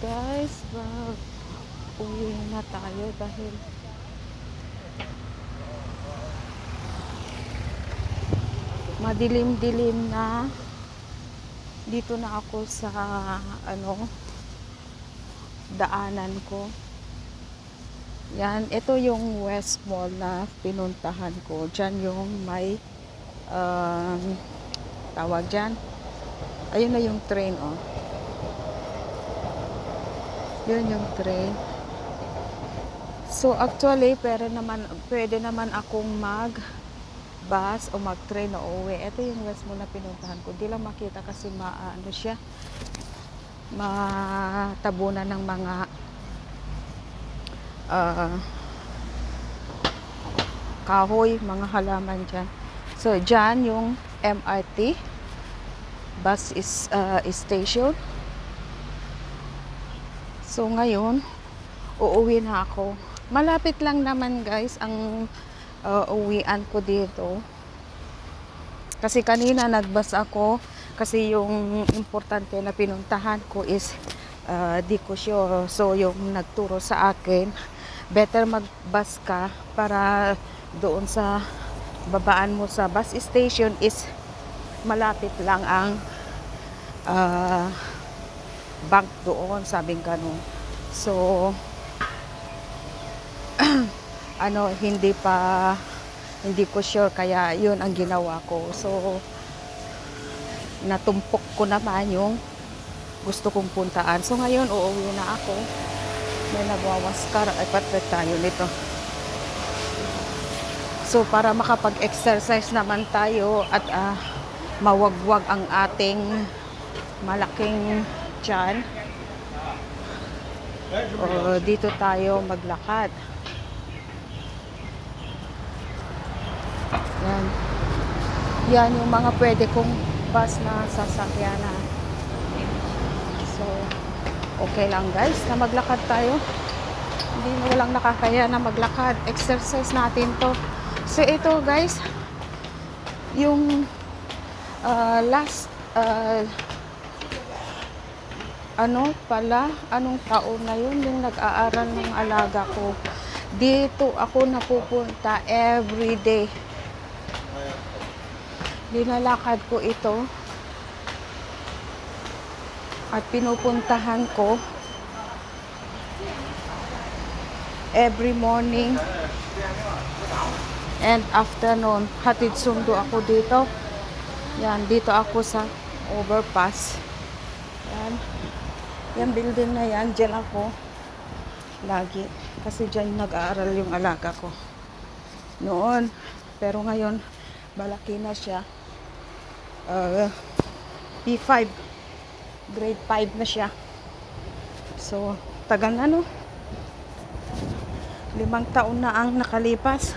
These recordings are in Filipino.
guys, mag uwi na tayo dahil madilim-dilim na. Dito na ako sa ano daanan ko. Yan, ito yung West Mall na pinuntahan ko. Dyan yung may um, tawag dyan ayun na yung train oh yun yung train so actually pero naman pwede naman akong mag bus o mag train na uwi ito yung West Mall na pinuntahan ko. Di lang makita kasi ma ano siya. Matabunan ng mga ah, kahoy, mga halaman dyan. So, dyan yung MRT bus is, ah, station. So, ngayon, uuwi na ako. Malapit lang naman guys ang ah, uwian ko dito. Kasi kanina nagbas ako kasi yung importante na pinuntahan ko is uh, di ko sure. So yung nagturo sa akin, better magbus ka para doon sa babaan mo sa bus station is malapit lang ang uh, bank doon, sabing ganun. So, ano, hindi pa hindi ko sure kaya yun ang ginawa ko. So, natumpok ko naman yung gusto kong puntaan. So, ngayon, uuwi na ako. May nagwawaskar. Ay, patret tayo nito. So, para makapag-exercise naman tayo at ah, mawagwag ang ating malaking tiyan. O, dito tayo maglakad. Yan. Yan yung mga pwede kong bus na sasakyanan. So, okay lang guys na maglakad tayo. Hindi na walang nakakaya na maglakad. Exercise natin to. So, ito guys, yung uh, last uh, ano pala, anong taon na yun, yung nag-aaral ng alaga ko. Dito ako napupunta every day. Dinalakad ko ito. At pinupuntahan ko every morning and afternoon. Hatid sundo ako dito. Yan, dito ako sa overpass. Yan. Yan building na yan, dyan ako. Lagi. Kasi dyan nag-aaral yung alaga ko. Noon. Pero ngayon, balaki na siya. Uh, P5. Grade 5 na siya. So, tagal na no? Limang taon na ang nakalipas.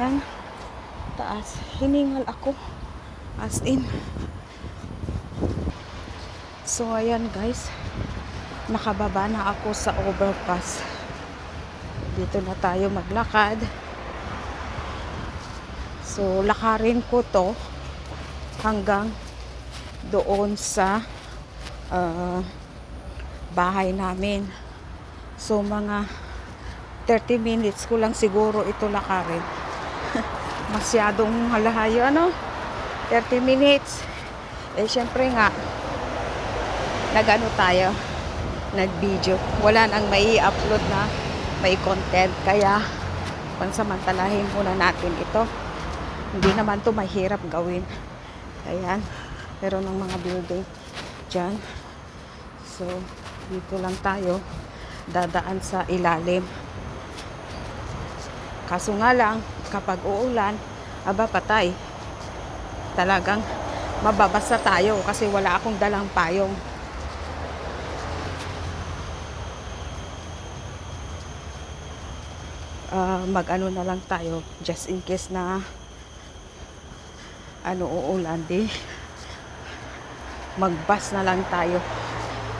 Yan. Taas. Hiningal ako. As in. So, ayan guys. Nakababa na ako sa overpass. Dito na tayo maglakad. So, lakarin ko to hanggang doon sa uh, bahay namin. So, mga 30 minutes ko lang siguro ito lakarin. Masyadong halahayo, ano? 30 minutes. Eh, syempre nga, nag-ano tayo, nag-video. Wala nang may upload na may content. Kaya, pansamantalahin muna natin ito. Hindi naman to mahirap gawin. Ayan. Pero ng mga building dyan. So, dito lang tayo dadaan sa ilalim. Kaso nga lang, kapag uulan, aba patay. Talagang mababasa tayo kasi wala akong dalang payong. Uh, mag-ano na lang tayo just in case na ano uulan di. Mag-bus na lang tayo.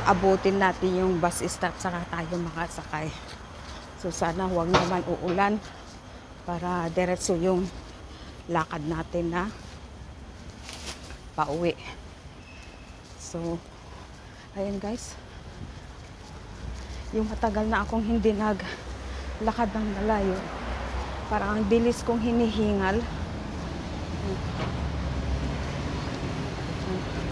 Abutin natin yung bus stop saka tayo makasakay. So sana huwag naman uulan para diretso yung lakad natin na pauwi. So Ayan guys. Yung matagal na akong hindi naglakad ng malayo. Parang ang bilis kong hinihingal.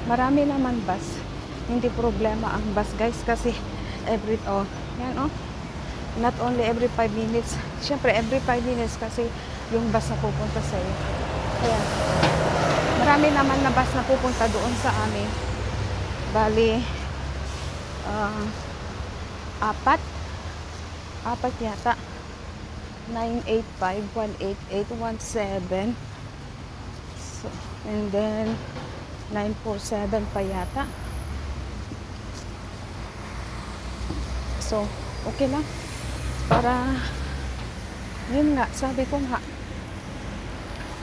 Marami naman bus. Hindi problema ang bus guys kasi every oh, yan oh. Not only every 5 minutes. Siyempre every 5 minutes kasi yung bus na pupunta sa iyo. Kaya marami naman na bus na pupunta doon sa amin. Bali ah, apat apat yata. 985 18817 so, and then 947 pa yata. So okay lang para yun nga sabi ko nga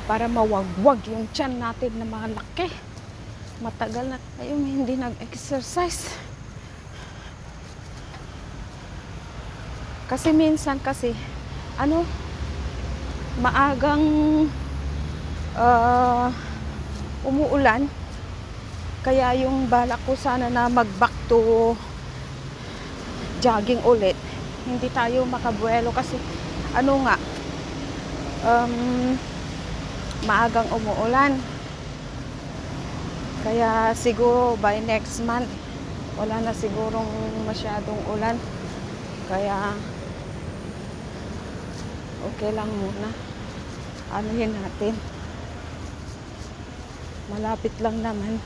para mawagwag yung tiyan natin na malaki. Matagal na tayong hindi nag-exercise Kasi minsan kasi, ano, maagang ah, umuulan. Kaya yung balak ko sana na mag-back to jogging ulit. Hindi tayo makabuelo kasi ano nga, um, maagang umuulan. Kaya siguro by next month, wala na sigurong masyadong ulan. Kaya okay lang muna. Anuhin natin. Malapit lang naman.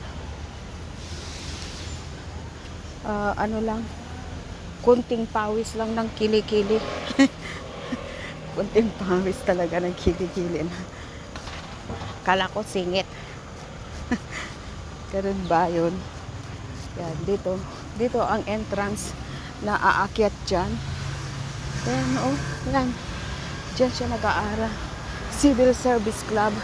Ah, ano lang, kunting pawis lang ng kilikili. kunting pawis talaga ng kilikili na. Kala ko singit. Ganun ba yun? Yan, dito. Dito ang entrance na aakyat dyan. Yan, oh, yan. Diyan siya nag-aaral. Civil Service Club.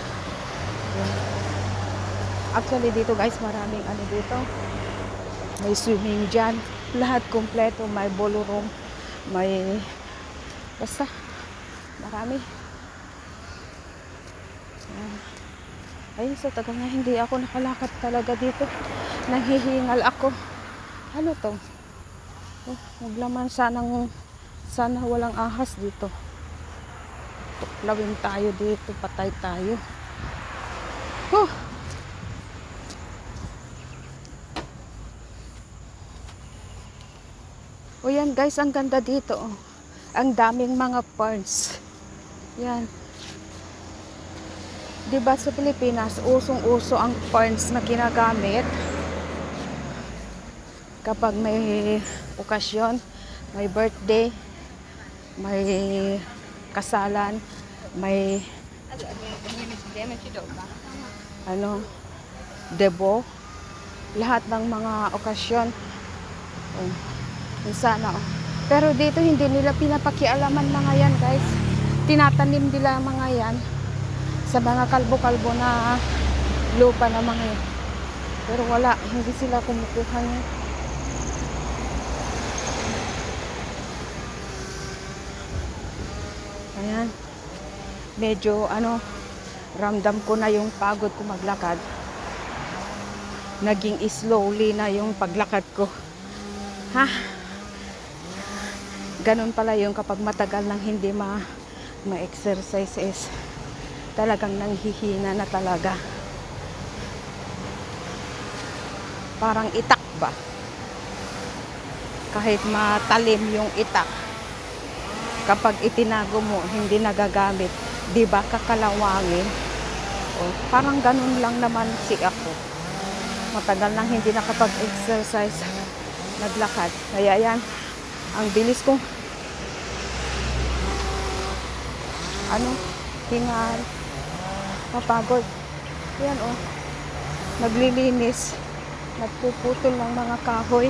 Actually, dito guys, maraming ano dito. May swimming dyan. Lahat kompleto. May ballroom. May... Basta. Marami. Yan. Ayun, sa tagal na hindi ako nakalakad talaga dito. Nanghihingal ako. Ano to? Oh, huwag naman sanang sana walang ahas dito. Tuklawin tayo dito, patay tayo. Huh. O yan guys, ang ganda dito. oh. Ang daming mga ferns. Yan. 'Di ba sa Pilipinas, usong-uso ang ferns na ginagamit kapag may okasyon, may birthday, may kasalan, may ano, debo, lahat ng mga okasyon. Yun sana. oh. Pero dito hindi nila pinapakialaman mga yan, guys. Tinatanim nila mga yan sa mga kalbo-kalbo na lupa na mga yan. Pero wala, hindi sila kumukuha niya. Ayan. Medyo ano, ramdam ko na yung pagod ko maglakad. Naging slowly na yung paglakad ko. Ha? Ganun pala yung kapag matagal nang hindi ma ma-exercise is talagang nanghihina na talaga. Parang itak ba? Kahit matalim yung itak, kapag itinago mo, hindi nagagamit, di ba kakalawangin? O, parang ganun lang naman si ako. Matagal nang hindi nakapag-exercise, naglakad. Kaya yan, ang bilis kong ano, hingal, mapagod. Yan o, naglilinis, nagpuputol ng mga kahoy.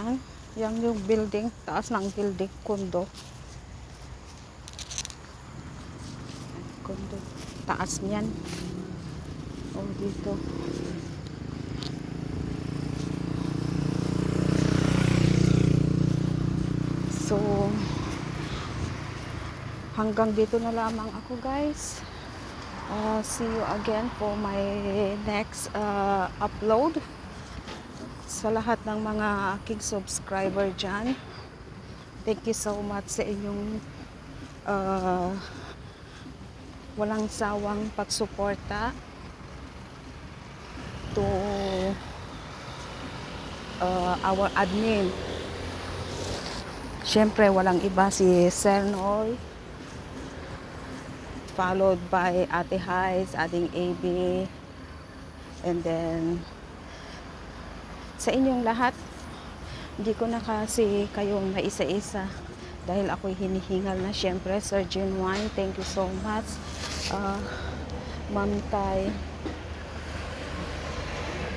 yan. Yan yung building, taas ng building, kondo. Kondo, taas niyan. O dito. So, hanggang dito na lamang ako guys. Uh, see you again for my next uh, upload. Sa lahat ng mga aking subscriber dyan. Thank you so much sa inyong uh, walang sawang pagsuporta to uh, our admin. Siyempre, walang iba si Sir Noy, followed by Ate Highs, ating AB, and then sa inyong lahat, hindi ko na kasi kayo maisa-isa dahil ako'y hinihingal na siyempre. Sir Genuine, thank you so much. Uh, Ma'am Tay,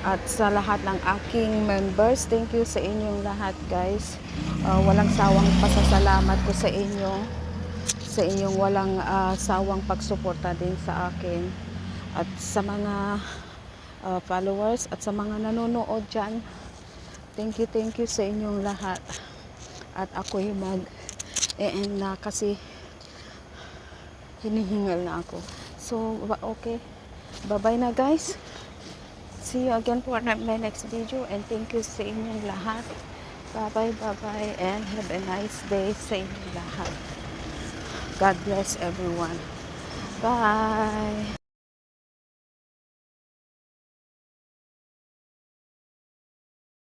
at sa lahat ng aking members, thank you sa inyong lahat guys. Uh, walang sawang pasasalamat ko sa inyo. Sa inyong walang uh, sawang pagsuporta din sa akin. At sa mga uh, followers at sa mga nanonood dyan, thank you, thank you sa inyong lahat. At ako'y mag end na kasi hinihingal na ako. So, okay. Bye-bye na guys. See you again for my next video and thank you sa inyong lahat. Bye-bye, bye-bye and have a nice day sa inyong lahat. God bless everyone. Bye!